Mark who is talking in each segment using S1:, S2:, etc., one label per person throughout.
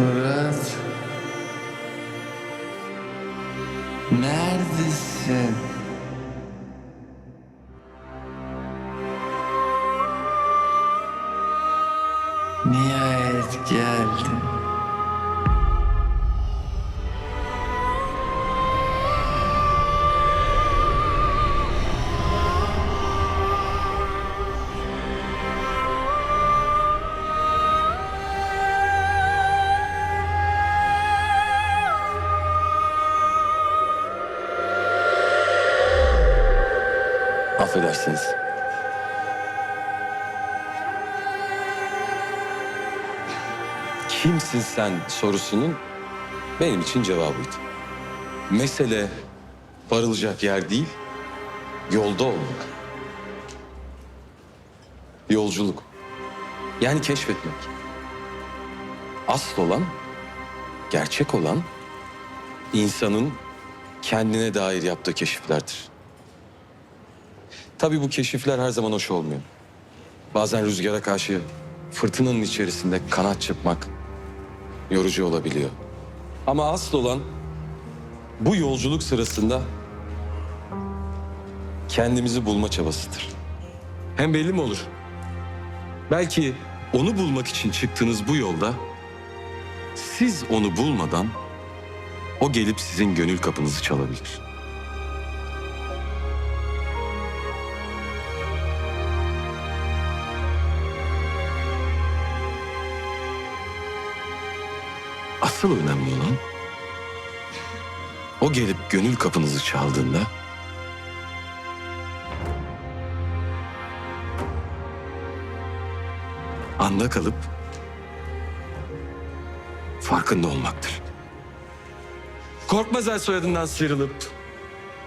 S1: Fırat. Neredesin? Nihayet geldin.
S2: Affedersiniz. Kimsin sen sorusunun benim için cevabıydı. Mesele varılacak yer değil, yolda olmak. Yolculuk. Yani keşfetmek. Asıl olan, gerçek olan insanın kendine dair yaptığı keşiflerdir. Tabii bu keşifler her zaman hoş olmuyor. Bazen rüzgara karşı fırtınanın içerisinde kanat çırpmak yorucu olabiliyor. Ama asıl olan bu yolculuk sırasında kendimizi bulma çabasıdır. Hem belli mi olur? Belki onu bulmak için çıktığınız bu yolda siz onu bulmadan o gelip sizin gönül kapınızı çalabilir. Asıl önemli olan o gelip gönül kapınızı çaldığında anda kalıp farkında olmaktır. Korkmaz soyadından sıyrılıp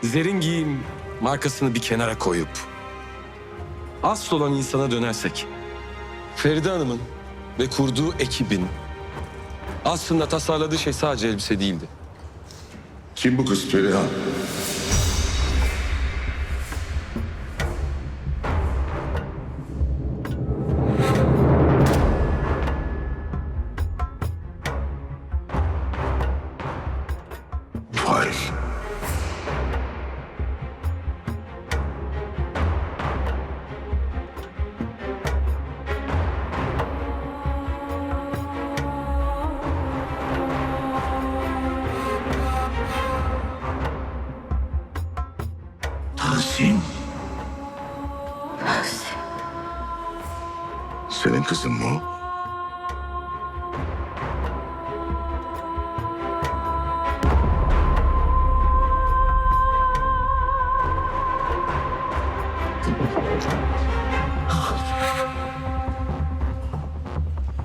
S2: zerin giyim markasını bir kenara koyup asıl olan insana dönersek Feride Hanım'ın ve kurduğu ekibin aslında tasarladığı şey sadece elbise değildi.
S3: Kim bu kız Perihan? Senin kızın mı o?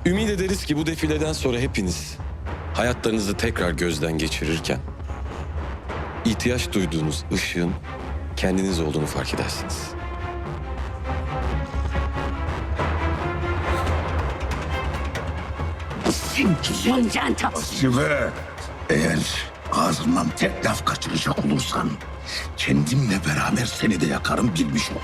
S2: Ümit ederiz ki bu defileden sonra hepiniz hayatlarınızı tekrar gözden geçirirken ihtiyaç duyduğunuz ışığın kendiniz olduğunu fark edersiniz.
S4: Sen Tahsin.
S3: Sive, eğer ağzından tek laf kaçıracak olursan kendimle beraber seni de yakarım bilmiş ol.